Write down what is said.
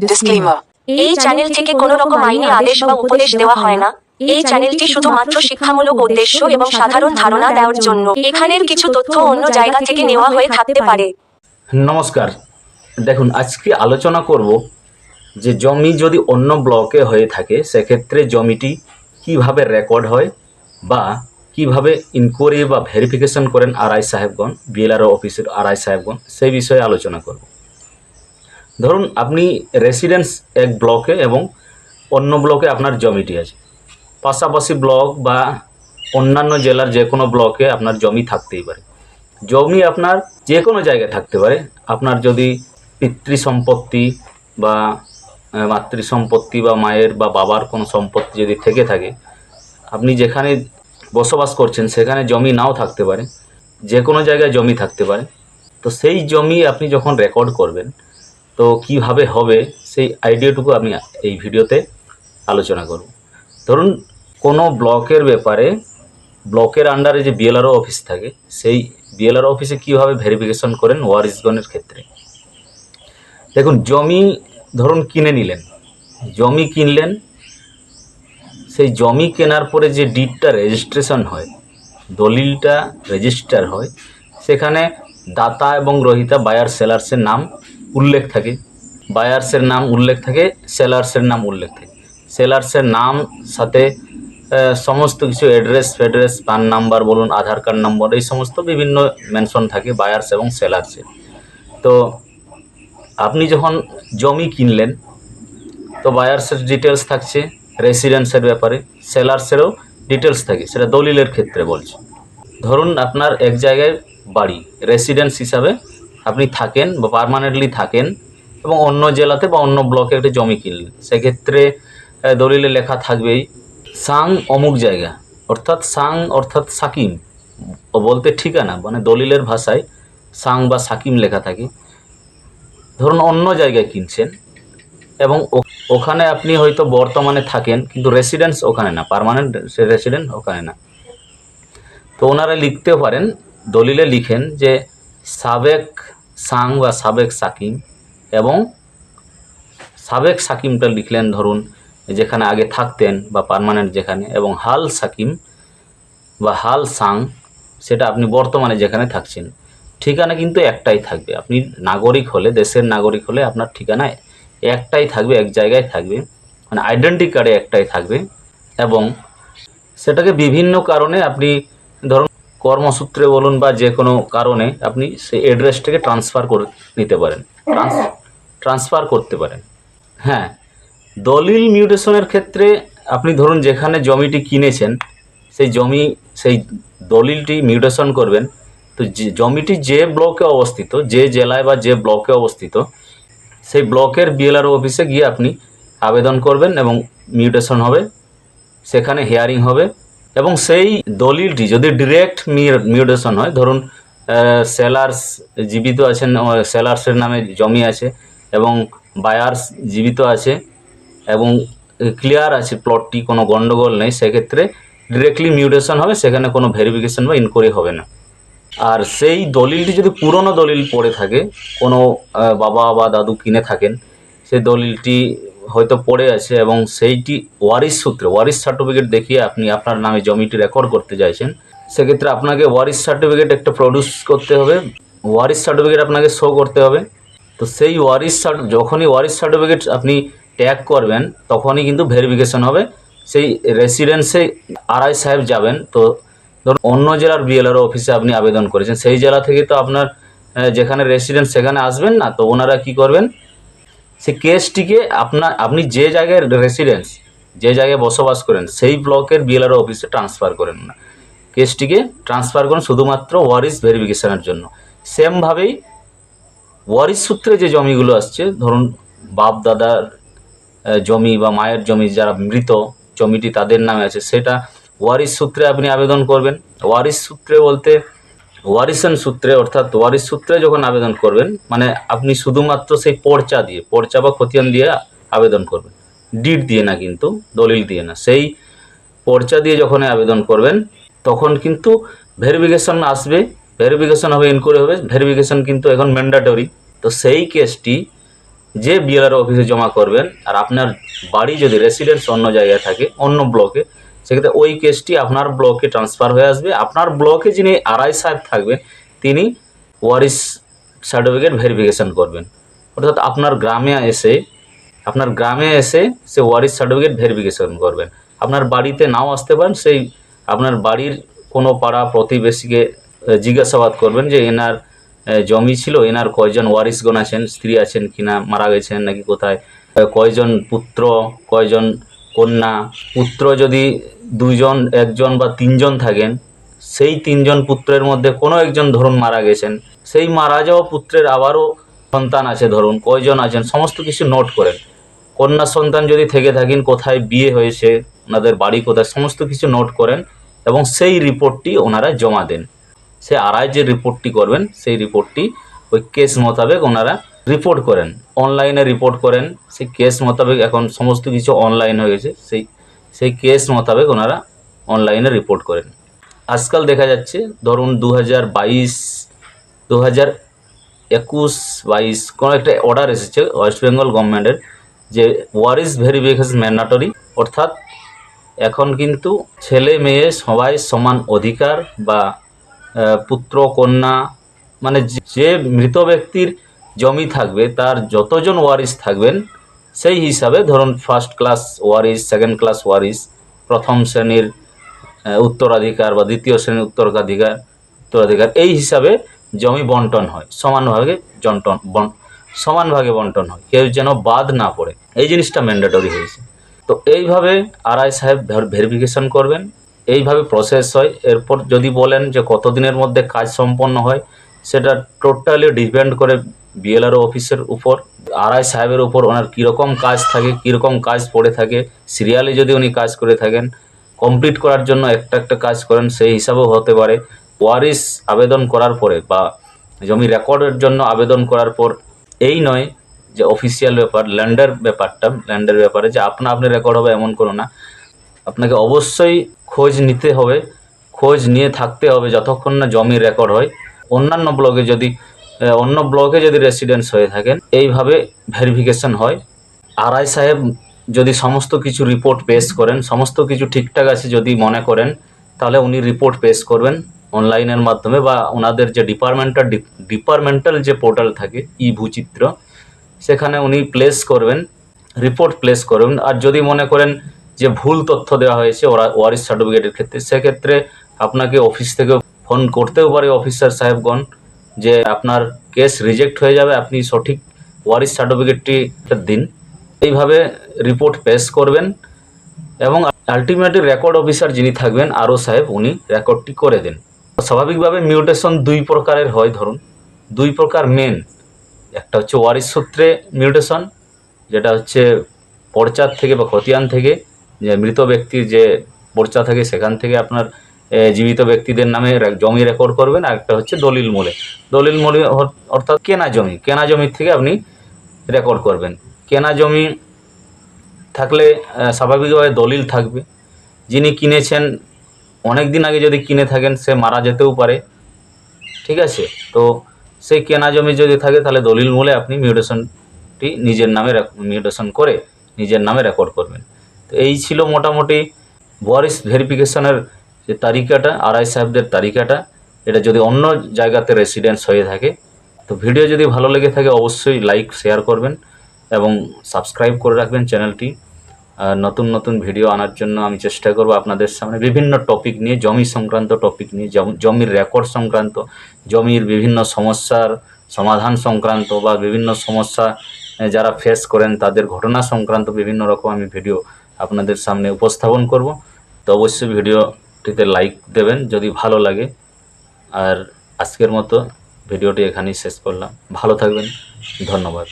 Disclaimer এই channel থেকে কোনো রকম আইনি আদেশ বা উপদেশ দেওয়া হয় না। এই চ্যানেলটি শুধুমাত্র শিক্ষামূলক উদ্দেশ্য এবং সাধারণ ধারণা দেওয়ার জন্য। এখানের কিছু তথ্য অন্য জায়গা থেকে নেওয়া হয়ে থাকতে পারে। নমস্কার। দেখুন আজকে আলোচনা করব যে জমি যদি অন্য ব্লকে হয়ে থাকে সেক্ষেত্রে জমিটি কীভাবে রেকর্ড হয় বা কীভাবে ইনকোয়ারি বা ভেরিফিকেশন করেন আরআই সাহেবগণ বিএলআরও অফিসের আরআই সাহেবগণ সেই বিষয়ে আলোচনা করব। ধরুন আপনি রেসিডেন্স এক ব্লকে এবং অন্য ব্লকে আপনার জমিটি আছে। পাশাপাশি ব্লক বা অন্যান্য জেলার যে কোনো ব্লকে আপনার জমি থাকতেই পারে। জমি আপনার যে কোনো জায়গায় থাকতে পারে। আপনার যদি পিতৃ সম্পত্তি বা মাতৃ সম্পত্তি বা মায়ের বা বাবার কোনো সম্পত্তি যদি থেকে থাকে, আপনি যেখানে বসবাস করছেন সেখানে জমি নাও থাকতে পারে। যে কোনো জায়গায় জমি থাকতে পারে। তো সেই জমি আপনি যখন রেকর্ড করবেন তো কীভাবে হবে সেই আইডিয়াটুকু আমি এই ভিডিওতে আলোচনা করব। ধরুন, কোনো ব্লকের ব্যাপারে, ব্লকের আন্ডারে যে বিএলআরও অফিস থাকে, সেই বিএলআরও অফিসে কীভাবে ভেরিফিকেশন করেন ওয়ারিসগণের ক্ষেত্রে? দেখুন, জমি ধরুন কিনে নিলেন। জমি কিনলেন, সেই জমি কেনার পরে যে ডিডটা রেজিস্ট্রেশন হয়, দলিলটা রেজিস্টার হয়, সেখানে দাতা এবং রহিতা বায়ার সেলার্সের নাম উল্লেখ থাকে। বায়ার্সের নাম উল্লেখ থাকে, সেলার্সের নাম উল্লেখ থাকে। সেলার্সের নাম সাথে সমস্ত কিছু অ্যাড্রেস ফ্যাড্রেস পান নাম্বার বলুন, আধার কার্ড নম্বর এই সমস্ত বিভিন্ন মেনশন থাকে বায়ার্স এবং সেলার্সের তো আপনি যখন জমি কিনলেন, তো বায়ার্সের ডিটেলস থাকছে রেসিডেন্সের ব্যাপারে, সেলার্সেরও ডিটেলস থাকে, সেটা দলিলের ক্ষেত্রে বলছে। ধরুন আপনার এক জায়গায় বাড়ি রেসিডেন্স হিসাবে আপনি থাকেন বা পারমানেন্টলি থাকেন এবং অন্য জেলাতে বা অন্য ব্লকে একটা জমি কিনলেন। সেক্ষেত্রে দলিলে লেখা থাকবেই, সাং অমুক জায়গা, অর্থাৎ সাং অর্থাৎ সাকিম। বলতে ঠিকানা মানে দলিলের ভাষায় সাং বা সাকিম লেখা থাকে। ধরুন অন্য জায়গায় কিনছেন এবং ওখানে আপনি হয়তো বর্তমানে থাকেন, কিন্তু রেসিডেন্স ওখানে না পার্মানেন্ট রেসিডেন্ট ওখানে না। তো ওনারা লিখতে পারেন, দলিলে লিখেন যে সাবেক সাং বা সাবেক সাকিম এবং সাবেক সাকিমটা লিখলেন ধরুন যেখানে আগে থাকতেন বা পার্মানেন্ট যেখানে এবং হাল সাকিম বা হাল সাং, সেটা আপনি বর্তমানে যেখানে থাকছেন। ঠিকানা কিন্তু একটাই থাকবে। আপনি নাগরিক হলে, দেশের নাগরিক হলে আপনার ঠিকানা একটাই থাকবে, এক জায়গায় থাকবে। মানে আইডেন্টি কার্ডে একটাই থাকবে এবং সেটাকে বিভিন্ন কারণে আপনি ধরুন কর্মসূত্রে বলুন বা যে কোনো কারণে আপনি সেই অ্যাড্রেসটাকে ট্রান্সফার করে নিতে পারেন। ট্রান্সফার করতে পারেন। হ্যাঁ দলিল মিউটেশনের ক্ষেত্রে আপনি ধরুন যেখানে জমিটি কিনেছেন, সেই জমি, সেই দলিলটি মিউটেশন করবেন। তো জমিটি যে ব্লকে অবস্থিত, যে জেলায় বা যে ব্লকে অবস্থিত, সেই ব্লকের বিএলআরও অফিসে গিয়ে আপনি আবেদন করবেন এবং মিউটেশন হবে। সেখানে হেয়ারিং হবে। এবং সেই দলিলটি যদি ডিরেক্ট মিউটেশন হয়, ধরুন সেলার্স জীবিত আছেন সেলার্সের নামে জমি আছে এবং বায়ার্স জীবিত আছে এবং ক্লিয়ার আছে প্লটটি কোনো গণ্ডগোল নেই, সেক্ষেত্রে ডিরেক্টলি মিউটেশন হবে, সেখানে কোনো ভেরিফিকেশন বা ইনকোয়ারি হবে না। আর সেই দলিলটি যদি পুরনো দলিল পড়ে থাকে, কোনো বাবা বা দাদু কিনে থাকেন, সেই দলিলটি হয়তো পড়ে আছে এবং সেইটি ওয়ারিস সূত্রে ওয়ারিস সার্টিফিকেট দেখিয়ে আপনি আপনার নামে জমিটি রেকর্ড করতে চাইছেন, সেক্ষেত্রে আপনাকে ওয়ারিস সার্টিফিকেট একটা প্রডিউস করতে হবে। ওয়ারিস সার্টিফিকেট আপনাকে শো করতে হবে। তো সেই ওয়ারিস যখনই ওয়ারিস সার্টিফিকেট আপনি ট্যাগ করবেন, তখনই কিন্তু ভেরিফিকেশন হবে। সেই রেসিডেন্সে আরআই সাহেব যাবেন। তো ধরুন অন্য জেলার বিএলআরও অফিসে আপনি আবেদন করেছেন, সেই জেলা থেকে তো আপনার যেখানে রেসিডেন্স সেখানে আসবেন না, তো ওনারা কি করবেন? সেই কেসটিকে আপনার, আপনি যে জায়গায় রেসিডেন্স যে জায়গায় বসবাস করেন, সেই ব্লকের বিএলআরও অফিসে ট্রান্সফার করেন না। কেসটিকে ট্রান্সফার করুন শুধুমাত্র ওয়ারিস ভেরিফিকেশনের জন্য। সেমভাবেই ওয়ারিস সূত্রে যে জমিগুলো আসছে, ধরুন বাপ দাদার জমি বা মায়ের জমি যারা মৃত, জমিটি তাদের নামে আছে, সেটা ওয়ারিস সূত্রে আপনি আবেদন করবেন। ওয়ারিস সূত্রে বলতে ওয়ারিসান সূত্রে, অর্থাৎ ওয়ারিস সূত্রে যখন আবেদন করবেন মানে আপনি শুধুমাত্র সেই পর্চা দিয়ে, পর্চা বা খতিয়ান দিয়ে আবেদন করবেন। ডিট দিয়ে না কিন্তু, দলিল দিয়ে না। সেই পর্চা দিয়ে যখন আবেদন করবেন, তখন কিন্তু ভেরিফিকেশন আসবে ভেরিফিকেশন হবে ইনকোয়ারি হবে ভেরিফিকেশন কিন্তু এখন ম্যান্ডাটরি তো সেই কেসটি যে বিএলআর অফিসে জমা করবেন, আর আপনার বাড়ি যদি রেসিডেন্স অন্য জায়গায় থাকে, অন্য ব্লকে সেক্ষেত্রে ওই কেসটি আপনার ব্লকে ট্রান্সফার হয়ে আসবে। আপনার ব্লকে যিনি আরআই সাহেব থাকবেন, তিনি ওয়ারিস সার্টিফিকেট ভেরিফিকেশন করবেন। অর্থাৎ আপনার গ্রামে এসে, আপনার গ্রামে এসে সে ওয়ারিস সার্টিফিকেট ভেরিফিকেশন করবেন। আপনার বাড়িতে নাও আসতে পারেন, সেই আপনার বাড়ির কোনো পাড়া প্রতিবেশীকে জিজ্ঞাসাবাদ করবেন যে এনার জমি ছিল, এনার কয়জন ওয়ারিসগণ আছেন, স্ত্রী আছেন কিনা, মারা গেছেন নাকি কোথায় কয়জন পুত্র, কয়জন কন্যা, পুত্র যদি দুইজন, একজন বা তিনজন থাকেন, সেই তিনজন পুত্রের মধ্যে কোনো একজন ধরুন মারা গেছেন, সেই মারা যাওয়া পুত্রের আবারও সন্তান আছে ধরুন, কয়জন আছেন, সমস্ত কিছু নোট করেন। কন্যা সন্তান যদি থেকে থাকেন, কোথায় বিয়ে হয়েছে, ওনাদের বাড়ি কোথায়, সমস্ত কিছু নোট করেন এবং সেই রিপোর্টটি ওনারা জমা দেন। সে আড়াই যে রিপোর্টটি করবেন, সেই রিপোর্টটি ওই কেস মোতাবেক ওনারা রিপোর্ট করেন, অনলাইনে রিপোর্ট করেন, সেই কেস মোতাবেক এখন সমস্ত কিছু অনলাইন হয়ে গেছে, সেই সেই কেস মোতাবেক ওনারা অনলাইনে রিপোর্ট করেন। আজকাল দেখা যাচ্ছে, ধরুন দু হাজার বাইশ দু হাজার একুশ বাইশ, কোনো একটা অর্ডার এসেছে ওয়েস্ট বেঙ্গল গভর্নমেন্টের যে ওয়ারিস ভেরিফিকেশন ম্যান্ডাটরি অর্থাৎ এখন কিন্তু ছেলে মেয়ে সবাই সমান অধিকার বা পুত্র, কন্যা মানে যে মৃত ব্যক্তির জমি থাকবে, তার যতজন ওয়ারিস থাকবেন সেই হিসাবে ধরুন ফার্স্ট ক্লাস ওয়ারিস সেকেন্ড ক্লাস ওয়ারিস প্রথম শ্রেণির উত্তরাধিকার বা দ্বিতীয় শ্রেণির উত্তরাধিকার উত্তরাধিকার, এই হিসাবে জমি বন্টন হয় সমানভাবে জন্টন, বন- সমানভাগে বন্টন হয়, কেউ যেন বাদ না পড়ে, এই জিনিসটা ম্যান্ডেটরি হয়েছে। তো এইভাবে আরআই সাহেব ভেরিফিকেশন করবেন, এইভাবে প্রসেস হয়, এরপর যদি বলেন যে কতদিনের মধ্যে কাজ সম্পন্ন হয়, সেটা টোটালি ডিপেন্ড করে বিএলআরও অফিসের উপর আরআই সাহেবের উপর ওনার কীরকম কাজ থাকে, কীরকম কাজ পড়ে থাকে সিরিয়ালে যদি উনি কাজ করে থাকেন কমপ্লিট করার জন্য একটা একটা কাজ করেন, সেই হিসাবেও হতে পারে। ওয়ারিস আবেদন করার পরে বা জমি রেকর্ডের জন্য আবেদন করার পর, এই নয় যে অফিসিয়াল ব্যাপার ল্যান্ডের ব্যাপারটা ল্যান্ডের ব্যাপারে যে আপনা আপনি রেকর্ড হবে এমন কোনো না। আপনাকে অবশ্যই খোঁজ নিতে হবে, খোঁজ নিয়ে থাকতে হবে যতক্ষণ না জমির রেকর্ড হয়। অন্যান্য ব্লগে যদি অন্য ব্লকে যদি রেসিডেন্স হয়ে থাকেন, এইভাবে ভেরিফিকেশন হয়। আরআই সাহেব যদি সমস্ত কিছু রিপোর্ট পেশ করেন, সমস্ত কিছু ঠিকঠাক আছে যদি মনে করেন, তাহলে উনি রিপোর্ট পেশ করবেন অনলাইনের মাধ্যমে বা ওনাদের যে ডিপার্টমেন্টাল ডিপার্টমেন্টাল যে পোর্টাল থাকে ই ভূচিত্র সেখানে উনি প্লেস করবেন রিপোর্ট প্লেস করবেন। আর যদি মনে করেন যে ভুল তথ্য দেওয়া হয়েছে, ওরা ওয়ারিস সার্টিফিকেটের ক্ষেত্রে, সেক্ষেত্রে আপনাকে অফিস থেকে ফোন করতেও পারে অফিসার সাহেবগণ। যে আপনার কেস রিজেক্ট হয়ে যাবে, আপনি সঠিক ওয়ারিস সার্টিফিকেটটি দিন। এইভাবে রিপোর্ট পেশ করবেন এবং আলটিমেটলি রেকর্ড অফিসার যিনি থাকবেন, আরও সাহেব, উনি রেকর্ডটি করে দেন। স্বাভাবিকভাবে মিউটেশন দুই প্রকারের হয়, ধরুন। দুই প্রকার মেন একটা হচ্ছে ওয়ারিস সূত্রে মিউটেশন যেটা হচ্ছে পর্চার থেকে বা খতিয়ান থেকে, যে মৃত ব্যক্তির যে পর্চা থাকে, সেখান থেকে আপনার জীবিত ব্যক্তিদের নামে জমি রেকর্ড করবেন। আর একটা হচ্ছে দলিল মূলে। দলিল মূলে অর- অর্থাৎ কেনা জমি। কেনা জমির থেকে আপনি রেকর্ড করবেন। কেনা জমি থাকলে স্বাভাবিকভাবে দলিল থাকবে। যিনি কিনেছেন অনেক দিন আগে যদি কিনে থাকেন, সে মারা যেতেও পারে। ঠিক আছে? তো সেই কেনা জমি যদি থাকে, তাহলে দলিল মূলে আপনি মিউটেশনটি নিজের নামে মিউটেশন করে নিজের নামে রেকর্ড করবেন। তো এই ছিল মোটামুটি ওয়ারিস ভেরিফিকেশনের যে তালিকাটা আড়াই সাহেবদের তালিকাটা এটা যদি অন্য জায়গাতে রেসিডেন্স হয়ে থাকে, তো ভিডিও যদি ভালো লেগে থাকে, অবশ্যই লাইক শেয়ার করবেন এবং সাবস্ক্রাইব করে রাখবেন চ্যানেলটি আর নতুন নতুন ভিডিও আনার জন্য আমি চেষ্টা করব আপনাদের সামনে বিভিন্ন টপিক নিয়ে, জমি সংক্রান্ত টপিক নিয়ে, জম- জমির রেকর্ড সংক্রান্ত, জমির বিভিন্ন সমস্যার সমাধান সংক্রান্ত বা বিভিন্ন সমস্যা যারা ফেস করেন, তাদের ঘটনা সংক্রান্ত বিভিন্ন রকম আমি ভিডিও আপনাদের সামনে উপস্থাপন করব। তো অবশ্যই ভিডিওটিতে লাইক দেবেন যদি ভালো লাগে। আর আজকের মতো ভিডিওটি এখানেই শেষ করলাম। ভালো থাকবেন। ধন্যবাদ।